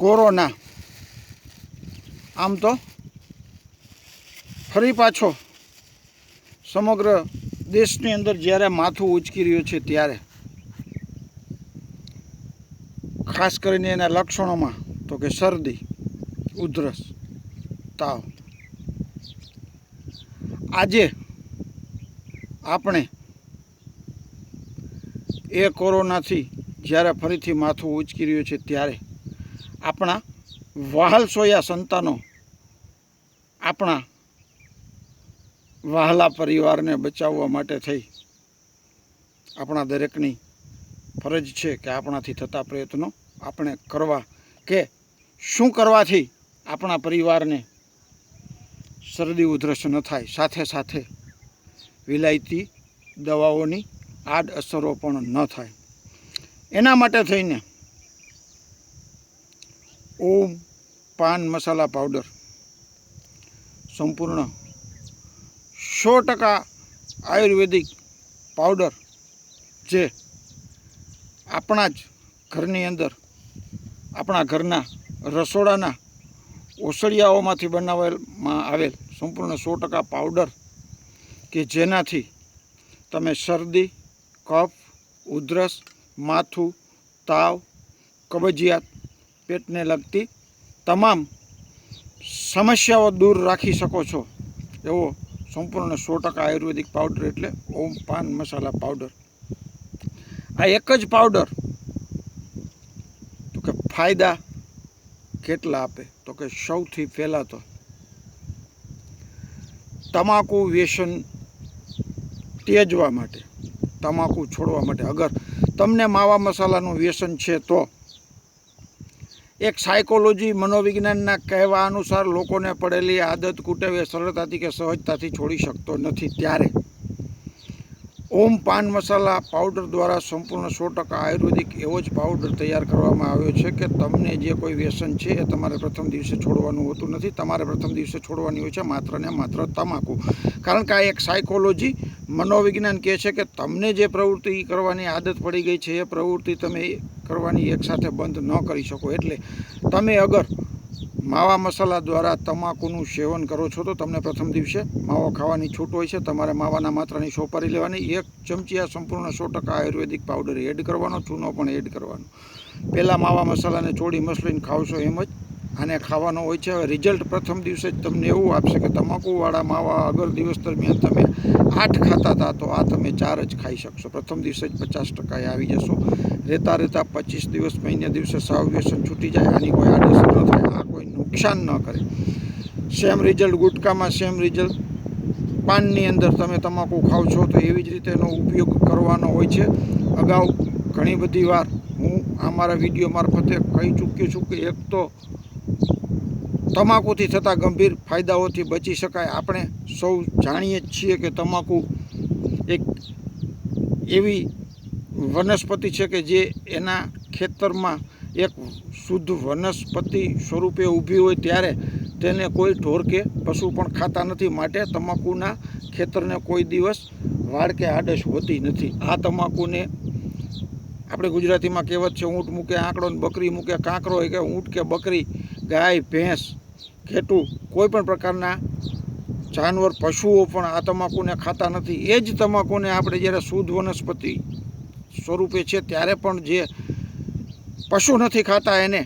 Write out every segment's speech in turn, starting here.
Corona. આમ તો ફરી પાછો સમગ્ર દેશની અંદર જ્યારે માથું ઉચકી રહ્યું છે ત્યારે, ખાસ કરીને એના લક્ષણોમાં તો કે શરદી, ઉધરસ, તાવ. આજે આપણે એ કોરોનાથી જ્યારે ફરીથી માથું ઉચકી રહ્યું છે ત્યારે આપણા વહાલ સોયા સંતાનો, આપણા વહાલા પરિવારને બચાવવા માટે થઈ. આપણા દરેકની ફરજ છે કે આપણાથી થતા પ્રયત્નો આપણે કરવા કે શું કરવાથી આપણા પરિવારને શરદી ઉધરસ ન થાય. સાથે સાથે વિલાયતી દવાઓની આડ અસરો પણ ન થાય. એના માટે થઈને ઓમ, પાન, મસાલા પાવડર સંપૂર્ણ. સો ટકા આયુર્વેદિક પાવડર જે આપણા જ ઘરની અંદર, આપણા ઘરના રસોડાના ઓસળિયાઓમાંથી બનાવેલમાં આવેલ સંપૂર્ણ સો ટકા પાવડર કે જેનાથી તમે શરદી, કફ, ઉધરસ, માથું, તાવ, કબજિયાત પેટને લગતી તમામ સમસ્યાઓ દૂર રાખી શકો છો. એવો સંપૂર્ણ સો ટકા આયુર્વેદિક પાવડર એટલે ઓમ પાન મસાલા પાવડર. આ એક જ પાવડર તો કે ફાયદા કેટલા આપે? તો કે સૌથી પહેલાં તો તમાકુ વ્યસન તેજવા માટે, તમાકુ છોડવા માટે. અગર તમને માવા મસાલાનું વ્યસન છે તો એક સાયકોલોજી મનોવિજ્ઞાનના કહેવા અનુસાર લોકોને પડેલી આદત કુટેવ એ સરળતાથી કે સહજતાથી છોડી શકતો નથી ત્યારે. ઓમ પાન મસાલા પાવડર દ્વારા સંપૂર્ણ સો ટકા આયુર્વેદિક એવો જ પાવડર તૈયાર કરવામાં આવ્યો છે કે તમને જે કોઈ વ્યસન છે એ તમારે પ્રથમ દિવસે છોડવાનું હોતું નથી. તમારે પ્રથમ દિવસે છોડવાની હોય છે માત્ર ને માત્ર તમાકુ. કારણ કે આ એક સાયકોલોજી મનોવિજ્ઞાન કહે છે કે તમને જે પ્રવૃત્તિ કરવાની આદત પડી ગઈ છે એ પ્રવૃત્તિ તમે કરવાની એકસાથે બંધ ન કરી શકો. એટલે તમે અગર માવા મસાલા દ્વારા તમાકુનું સેવન કરો છો તો તમને પ્રથમ દિવસે માવો ખાવાની છૂટ હોય છે. તમારે માવાના માત્રાની સોપારી લેવાની. એક ચમચી આ સંપૂર્ણ સો ટકા આયુર્વેદિક પાવડર એડ કરવાનો, ચૂનો પણ એડ કરવાનો. પહેલાં માવા મસાલાને ચોળી મસલીને ખાવશો એમ જ. આને ખાવાનો હોય છે. હવે રિઝલ્ટ પ્રથમ દિવસે જ તમને એવું આપશે કે તમાકુવાળા માવા અગર દિવસ દરમિયાન તમે આઠ ખાતા હતા તો આ તમે ચાર જ ખાઈ શકશો. પ્રથમ દિવસે જ પચાસ ટકાએ આવી જશો. રહેતા રહેતા પચીસ દિવસ મહિને દિવસે સાવ વ્યસન છૂટી જાય. આની કોઈ આડઅસર ન થાય. આ કોઈ નુકસાન ન કરે. સેમ રિઝલ્ટ ગુટકામાં સેમ રિઝલ્ટ પાનની અંદર તમે તમાકુ ખાવ છો તો એવી જ રીતે એનો ઉપયોગ કરવાનો હોય છે. અગાઉ ઘણી બધી વાર હું આ મારા વીડિયો મારફતે કહી ચૂક્યો છું કે એક તો તમાકુથી થતા ગંભીર ફાયદાઓથી બચી શકાય. આપણે સૌ જાણીએ જ છીએ કે તમાકુ એક એવી વનસ્પતિ છે કે જે એના ખેતરમાં એક શુદ્ધ વનસ્પતિ સ્વરૂપે ઊભી હોય ત્યારે તેને કોઈ ઢોર કે પશુ પણ ખાતા નથી. માટે તમાકુના ખેતરને કોઈ દિવસ વાળ કે આડશ હોતી નથી. આ તમાકુને આપણે ગુજરાતીમાં કહેવત છે, ઊંટ મૂકે આંકડો ને બકરી મૂકે કાંકરો કે ઊંટ કે બકરી, ગાય, ભેંસ, ઘેટું, કોઈ પણ પ્રકારના જાનવર, પશુઓ પણ આ તમાકુને ખાતા નથી. એ જ તમાકુને આપણે જ્યારે શુદ્ધ વનસ્પતિ સ્વરૂપે છે, ત્યારે પણ જે પશુ નથી ખાતા એને.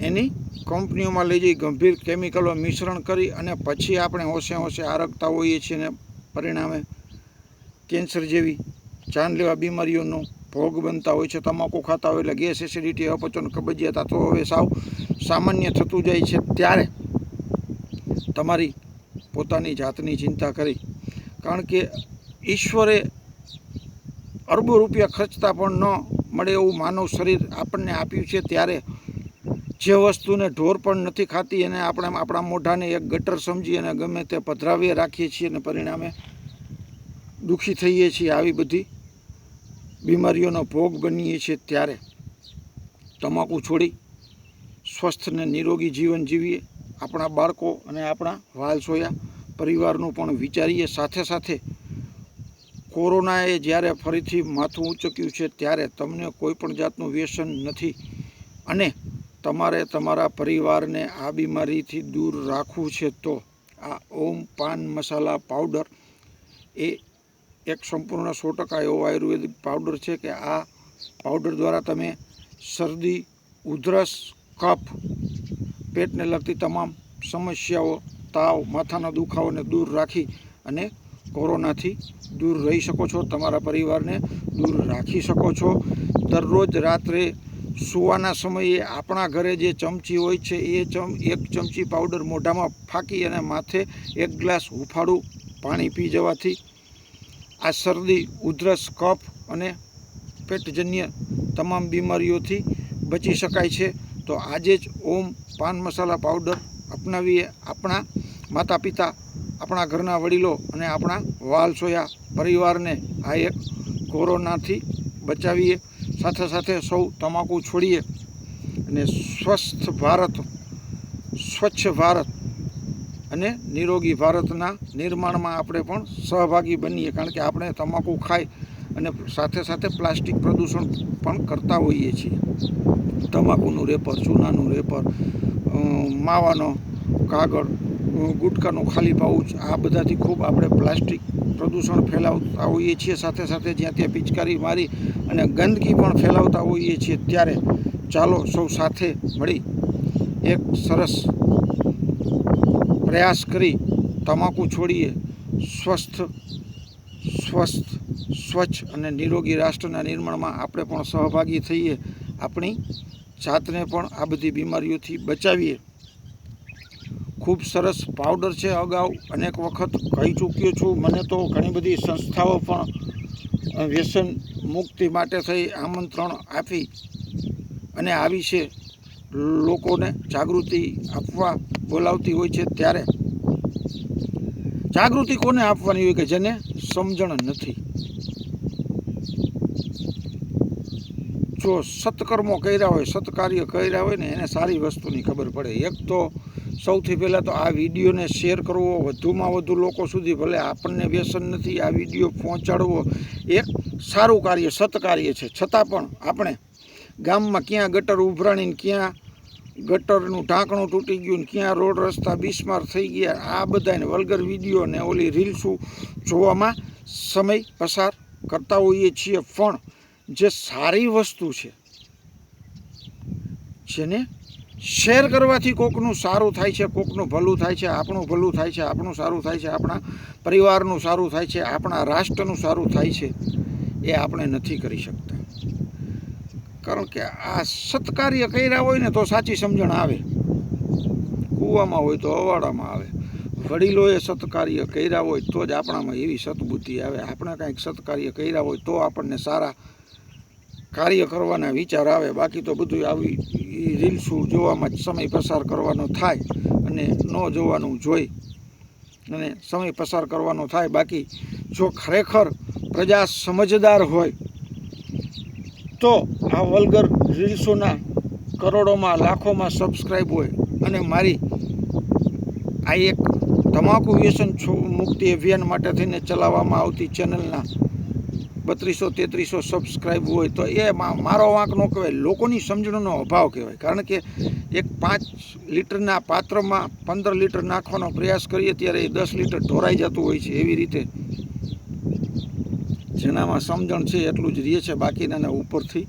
એની કંપનીઓમાં લઈ જઈ ગંભીર કેમિકલો મિશ્રણ કરી અને પછી આપણે હોંશે હોંશે આરગતા હોઈએ છીએ ને પરિણામે કેન્સર જેવી જાનલેવા બીમારીઓનો ભોગ બનતા હોય છે. તમાકુ ખાતા હોય એટલે ગેસ, એસિડિટી અપચન કબજિયાત આ તો હવે સાવ સામાન્ય થતું જાય છે ત્યારે તમારી પોતાની જાતની ચિંતા કરી. કારણ કે ઈશ્વરે અરબો રૂપિયા ખર્ચતા પણ ન મળે એવું માનવ શરીર આપણને આપ્યું છે ત્યારે જે વસ્તુને ઢોર પણ નથી ખાતી એને આપણે આપણા મોઢાને એક ગટર સમજી અને ગમે તે પધરાવીએ રાખીએ છીએ અને પરિણામે દુઃખી થઈએ છીએ આવી બધી બીમારીઓનો ભોગ બનીએ છીએ ત્યારે. તમાકુ છોડી સ્વસ્થ ને નિરોગી જીવન જીવીએ. આપણા બાળકો અને આપણા વાલસોયા પરિવારનું પણ વિચારીએ સાથે સાથે કોરોનાએ જ્યારે ફરીથી માથું ઊંચક્યું છે, ત્યારે તમને કોઈ પણ જાતનું વ્યસન નથી. અને તમારે તમારા પરિવારને આ બીમારીથી દૂર રાખવું છે તો આ ઓમ પાન મસાલા પાવડર એ એક સંપૂર્ણ સો ટકા એવો આયુર્વેદિક પાવડર છે કે આ પાવડર દ્વારા તમે શરદી, ઉધરસ, કફ, પેટને લગતી તમામ સમસ્યાઓ, તાવ, માથાના દુખાવાને દૂર રાખી અને કોરોનાથી દૂર રહી શકો છો, તમારા પરિવારને દૂર રાખી શકો છો. દરરોજ રાત્રે સૂવાના સમયે આપણા ઘરે જે ચમચી હોય છે, એ ચમ, એક ચમચી પાવડર મોઢામાં ફાંકી અને માથે એક ગ્લાસ હુંફાળું પાણી પી જવાથી આ શરદી, ઉધરસ, કફ અને પેટજન્ય તમામ બીમારીઓથી બચી શકાય છે. તો આજે જ ઓમ પાન મસાલા પાવડર અપનાવીએ આપણા માતા પિતા આપણા ઘરના વડીલો અને આપણા વાલસોયા પરિવારને આ એક કોરોનાથી બચાવીએ. સાથે સાથે સૌ તમાકુ છોડીએ અને સ્વસ્થ ભારત, સ્વચ્છ ભારત અને નિરોગી ભારતના નિર્માણમાં આપણે પણ સહભાગી બનીએ. કારણ કે આપણે તમાકુ ખાઈ અને સાથે સાથે પ્લાસ્ટિક પ્રદૂષણ પણ કરતા હોઈએ છીએ. તમાકુનું રેપર, ચૂનાનું રેપર માવાનો કાગળ ગુટકાનું ખાલી પાઉચ, આ બધાથી ખૂબ આપણે પ્લાસ્ટિક પ્રદૂષણ ફેલાવતા હોઈએ છીએ. સાથે સાથે જ્યાં ત્યાં પિચકારી મારી અને ગંદકી પણ ફેલાવતા હોઈએ છીએ, ત્યારે ચાલો સૌ સાથે મળી એક સરસ પ્રયાસ કરી તમાકુ છોડીએ. સ્વસ્થ સ્વસ્થ, સ્વચ્છ અને નિરોગી રાષ્ટ્રના નિર્માણમાં આપણે પણ સહભાગી થઈએ. આપણી જાતને પણ આ બધી બીમારીઓથી બચાવીએ. ખૂબ સરસ પાવડર છે અગાઉ. અનેક વખત કહી ચૂક્યો છું, મને તો ઘણી બધી સંસ્થાઓ પણ વ્યસન મુક્તિ માટે થઈ આમંત્રણ આપી. અને આવી છે લોકોને જાગૃતિ આપવા બોલાવતી હોય છે ત્યારે. જાગૃતિ કોને આપવાની હોય કે જેને સમજણ નથી? જો સત્કર્મો કર્યા હોય, સત્કાર્ય કર્યા હોય ને, એને સારી વસ્તુની ખબર પડે. એક તો સૌથી પહેલાં તો આ વિડીયોને શેર કરવો. વધુમાં વધુ લોકો સુધી ભલે આપણને વ્યસન નથી, આ વીડિયો પહોંચાડવો એક સારું કાર્ય સત્કાર્ય છે. છતાં પણ આપણે ગામમાં ક્યાં ગટર ઉભરાણીને ક્યાં ગટરનું ઢાંકણું તૂટી ગયું ને ક્યાં રોડ રસ્તા બિસ્માર થઈ ગયા, આ બધાને વલગર વીડિયો ને ઓલી રીલ્સો જોવામાં સમય પસાર કરતા હોઈએ છીએ. પણ જે સારી વસ્તુ છે, જેને શેર કરવાથી કોકનું સારું થાય છે, કોકનું ભલું થાય છે, આપણું ભલું થાય છે, આપણું સારું થાય છે, આપણા પરિવારનું સારું થાય છે, આપણા રાષ્ટ્રનું સારું થાય છે, એ આપણે નથી કરી શકતા. કારણ કે આ સત્કાર્ય કર્યા હોય ને તો સાચી સમજણ આવે. કૂવામાં હોય તો અવાડામાં આવે. વડીલોએ સત્કાર્ય કર્યા હોય તો જ આપણામાં એવી સદબુદ્ધિ આવે. આપણે કાંઈક સત્કાર્ય કર્યા હોય તો આપણને સારા કાર્ય કરવાના વિચાર આવે, બાકી તો બધું આવી રીલ્સું જોવામાં જ સમય પસાર કરવાનો થાય અને ન જોવાનું જોઈ. અને સમય પસાર કરવાનો થાય, બાકી જો ખરેખર પ્રજા સમજદાર હોય, તો આ વલગર રીલ્સોના કરોડોમાં, લાખોમાં સબસ્ક્રાઈબ હોય. અને મારી આ એક તમાકુ વ્યસન મુક્તિ અભિયાન માટે થઈને ચલાવવામાં આવતી ચેનલના બત્રીસો, તેત્રીસો સબસ્ક્રાઈબ હોય તો એ મારો વાંક ન કહેવાય. લોકોની સમજણનો અભાવ કહેવાય. કારણ કે એક પાંચ લીટરના પાત્રમાં પંદર લીટર નાખવાનો પ્રયાસ કરીએ ત્યારે એ દસ લીટર ઢોરાઈ જતું હોય છે એવી રીતે. જેનામાં સમજણ છે એટલું જ રહે છે બાકીના ઉપરથી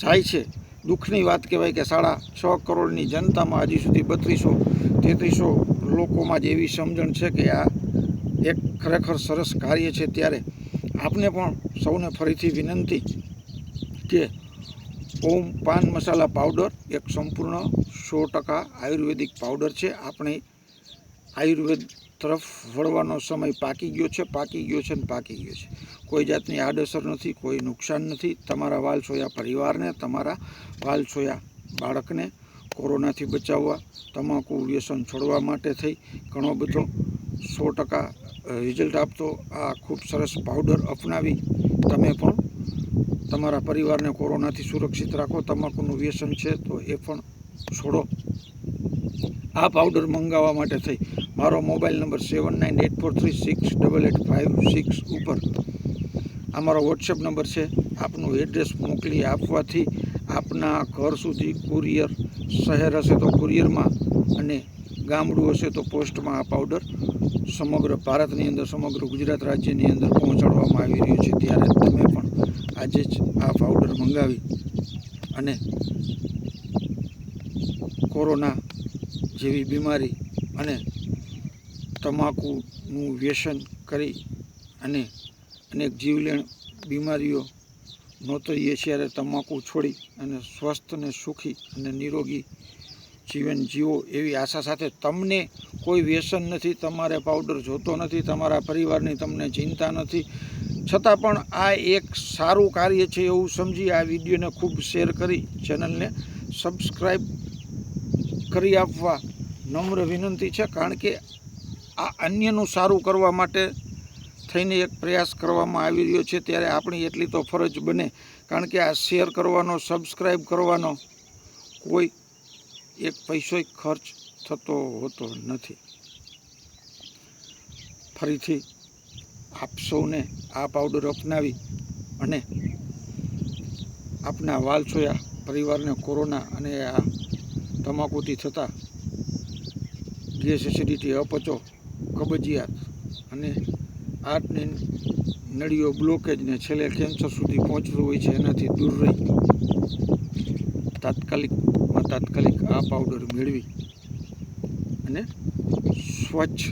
જાય છે. દુઃખની વાત કહેવાય કે સાડા છ કરોડની જનતામાં હજી સુધી બત્રીસો, તેત્રીસો લોકોમાં જ એવી સમજણ છે કે આ એક ખરેખર સરસ કાર્ય છે ત્યારે આપને પણ સૌને ફરીથી વિનંતી કે ઓમ પાન મસાલા પાવડર એક સંપૂર્ણ સો ટકા આયુર્વેદિક પાવડર છે. આપણે આયુર્વેદ તરફ વળવાનો સમય પાકી ગયો છે, પાકી ગયો છે ને પાકી ગયો છે. કોઈ જાતની આડઅસર નથી, કોઈ નુકસાન નથી. તમારા વાલસોયા પરિવારને, તમારા વાલસોયા બાળકને કોરોનાથી બચાવવા, તમાકુ વ્યસન છોડવા માટે થઈ ઘણો બધો સો ટકા રિઝલ્ટ આપતો આ ખૂબ સરસ પાવડર અપનાવી તમે પણ તમારા પરિવારને કોરોનાથી સુરક્ષિત રાખો, તમાકુનું વ્યસન છે તો એ પણ છોડો. આ પાવડર મંગાવવા માટે થઈ. મારો mobile number seven nine eight four three six double eight five six ઉપર. આ મારો વોટ્સએપ નંબર છે. આપનું એડ્રેસ મોકલી આપવાથી આપના ઘર સુધી કુરિયર શહેર હશે તો કુરિયરમાં અને ગામડું હશે તો પોસ્ટમાં આ પાવડર સમગ્ર ભારતની અંદર, સમગ્ર ગુજરાત રાજ્યની અંદર પહોંચાડવામાં આવી રહ્યું છે. ત્યારે તમે પણ આજે જ આ પાવડર મંગાવી અને કોરોના જેવી બીમારી અને તમાકુનું વ્યસન કરી અને અનેક જીવલેણ બીમારીઓ નોતરીએ ત્યારે તમાકુ છોડી અને સ્વસ્થ અને સુખી અને નિરોગી જીવન જીવો એવી આશા સાથે તમને કોઈ વ્યસન નથી, તમારે પાવડર જોતો નથી, તમારા પરિવારની તમને ચિંતા નથી. છતાં પણ આ એક સારું કાર્ય છે એવું સમજી આ વિડીયોને ખૂબ શેર કરી, ચેનલને સબસ્ક્રાઈબ કરી આપવા નમ્ર વિનંતી છે, કારણ કે આ અન્યનું સારું કરવા માટે થઈને એક પ્રયાસ કરવામાં આવી રહ્યો છે, ત્યારે આપણી એટલી તો ફરજ બને. કારણ કે આ શેર કરવાનો સબસ્ક્રાઈબ કરવાનો કોઈ એક પૈસોય ખર્ચ થતો હોતો નથી. ફરીથી આપ સૌને આ પાવડર અપનાવી અને આપના વાલછોયા પરિવારને કોરોના અને આ તમાકુથી થતા ગેસ એસિડિટી અપચો, કબજિયાત અને હાર્ટની નળીઓ બ્લોકેજને છેલ્લે કેન્સર સુધી પહોંચતું હોય છે, એનાથી દૂર રહી. તાત્કાલિકમાં તાત્કાલિક આ પાવડર મેળવી અને સ્વચ્છ,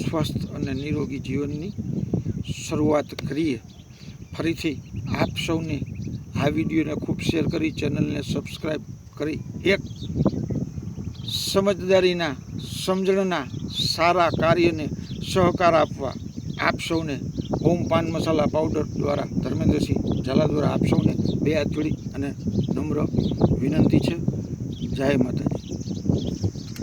સ્વસ્થ અને નિરોગી જીવનની શરૂઆત કરીએ. ફરીથી આપ સૌને આ વિડીયોને ખૂબ શેર કરી, ચેનલને સબસ્ક્રાઈબ કરી. એક સમજદારીના, સમજણના સારા કાર્યને સહકાર આપવા. આપ સૌને ઓમ પાન મસાલા પાવડર દ્વારા ધર્મેન્દ્રસિંહ ઝાલા દ્વારા આપ સૌને બે હાથ જોડી અને નમ્ર વિનંતી છે. જય માતા